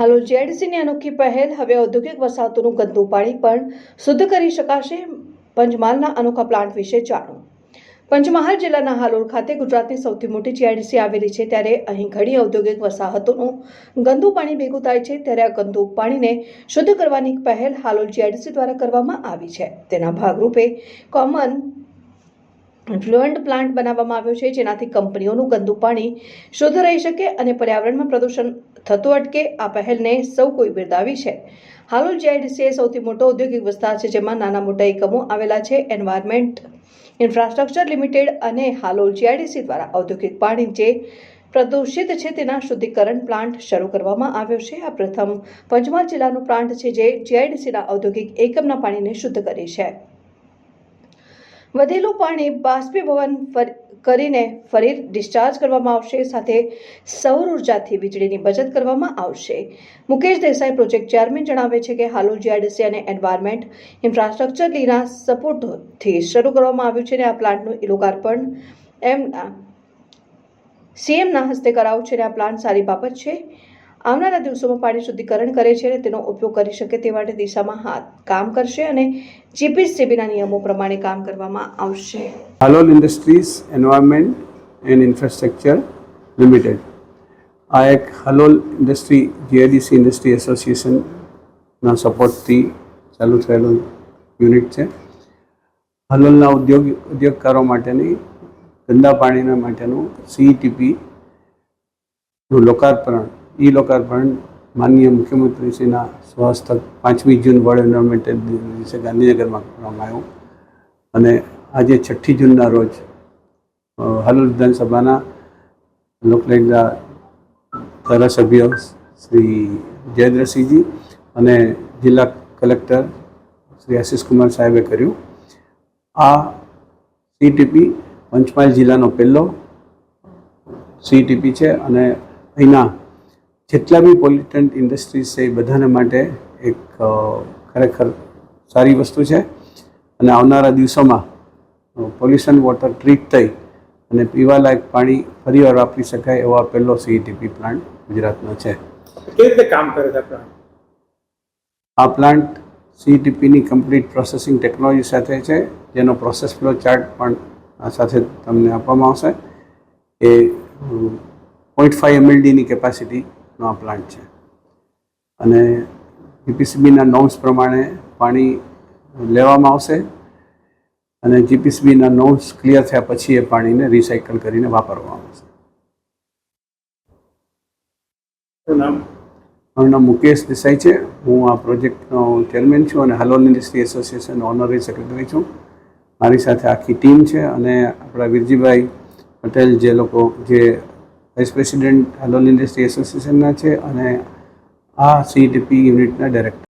હાલો જેડસીની અનોખી પહેલ. હવે ઔદ્યોગિક વસાહતોનું ગંદુ પાણી પણ શુદ્ધ કરી શકાશે. પંચમહાલના અનોખા પ્લાન્ટ વિશે જાણો. પંચમહાલ જિલ્લાના હાલોલ ખાતે ગુજરાતની સૌથી મોટી જીઆઈડીસી આવેલી છે. ત્યારે અહીં ઘણી ઔદ્યોગિક વસાહતોનું ગંદુ પાણી ભેગું થાય છે. ત્યારે આ ગંદુ પાણીને શુદ્ધ કરવાની પહેલ હાલોલ જીઆઈડીસી દ્વારા કરવામાં આવી છે. તેના ભાગરૂપે કોમન ફ્લુઅન્ટ પ્લાન્ટ બનાવવામાં આવ્યો છે. જેનાથી કંપનીઓનું ગંદુ પાણી શુદ્ધ રહી શકે અને પર્યાવરણમાં પ્રદૂષણ થતું અટકે આ પહેલને સૌ કોઈ બિરદાવી છે. હાલોલ જીઆઈડીસી એ સૌથી મોટો ઔદ્યોગિક વિસ્તાર છે, જેમાં નાના મોટા એકમો આવેલા છે એન્વાયરમેન્ટ ઇન્ફ્રાસ્ટ્રક્ચર લિમિટેડ અને હાલોલ જીઆઈડીસી દ્વારા ઔદ્યોગિક પાણી જે પ્રદૂષિત છે તેના શુદ્ધિકરણ પ્લાન્ટ શરૂ કરવામાં આવ્યો છે. આ પ્રથમ પંચમહાલ જિલ્લાનો પ્લાન્ટ છે, જે જીઆઈડીસીના ઔદ્યોગિક એકમના પાણીને શુદ્ધ કરે છે. વધેલું પાણી બાષ્પીભવન કરીને ફરી ડિસ્ચાર્જ કરવામાં આવશે, સાથે સૌર ઉર્જાથી વીજળીની બચત કરવામાં આવશે. મુકેશ દેસાઈ પ્રોજેક્ટ ચેરમેન જણાવે છે કે Halol G I D C અને એન્વાયરમેન્ટ ઇન્ફ્રાસ્ટ્રક્ચર લીના સપોર્ટથી શરૂ કરવામાં આવ્યું છે અને આ પ્લાન્ટનું લોકાર્પણ એમના સીએમના હસ્તે કરાવું છે અને આ પ્લાન્ટ સારી બાબત છે. આવનારા દિવસોમાં પાણી શુદ્ધિકરણ કરે છે અને તેનો ઉપયોગ કરી શકે તે માટે દિશામાં હાથ કામ કરશે અને જીપીસીબીના નિયમો પ્રમાણે કામ કરવામાં આવશે. Halol industries environment and infrastructure limited આ એક હાલોલ ઇન્ડસ્ટ્રી જીઆઈડીસી ઇન્ડસ્ટ્રી એસોસિએશનના સપોર્ટથી ચાલુ થયેલું યુનિટ છે. હલોલના ઉદ્યોગ, ઉદ્યોગકારો માટેની, ગંદા પાણીના માટેનું સીઈટીપીનું લોકાર્પણ ઈ લોકાર્પણ માનનીય મુખ્યમંત્રીશ્રીના સ્વહસ્તક પાંચમી જૂન વર્લ્ડ એન્વાયરમેન્ટલ દિવસે ગાંધીનગરમાં કરવામાં આવ્યું. અને આજે છઠ્ઠી જૂનના રોજ હાલ વિધાનસભાના લોકલાયકના ધારાસભ્ય શ્રી જયેન્દ્રસિંહજી અને જિલ્લા કલેક્ટર શ્રી આશિષ કુમાર સાહેબે કર્યું. આ સીટીપી પંચમહાલ જિલ્લાનો પહેલો સીટીપી છે અને અહીંના જેટલા બી પોલ્યુટન્ટ ઇન્ડસ્ટ્રીઝ છે એ બધાને માટે એક ખરેખર સારી વસ્તુ છે. અને આવનારા દિવસોમાં પોલ્યુશન વોટર ટ્રીટ થઈ અને પીવાલાયક પાણી ફરીવાર વાપરી શકાય એવો આ પહેલો સીઈટીપી પ્લાન્ટ ગુજરાતનો છે. કેવી રીતે કામ કરે છે પ્લાન્ટ આ પ્લાન્ટ સીઈટીપીની કમ્પ્લીટ પ્રોસેસિંગ ટેકનોલોજી સાથે છે. જેનો પ્રોસેસ ફ્લો ચાર્ટ પણ આ સાથે તમને આપવામાં આવશે. એ પોઈન્ટ ફાઈવ એમએલડીની કેપેસિટીનો આ પ્લાન્ટ છે. અને જીપીસીબીના નોમ્સ પ્રમાણે પાણી લેવામાં આવશે અને જીપીસીબીના નોમ્સ ક્લિયર થયા પછી એ પાણીને રિસાયકલ કરીને વાપરવામાં આવશે. નામ? મારું નામ મુકેશ દેસાઈ છે. હું આ પ્રોજેક્ટનો ચેરમેન છું અને Halol industry association honorary secretary છું. મારી સાથે આખી ટીમ છે અને આપણા વિરજીભાઈ પટેલ જે લોકો જે વાઇસ પ્રેસિડેન્ટ હાલોલ ઇન્ડસ્ટ્રી એસોસિએશનના છે અને આ સીટીપી યુનિટના ડાયરેક્ટર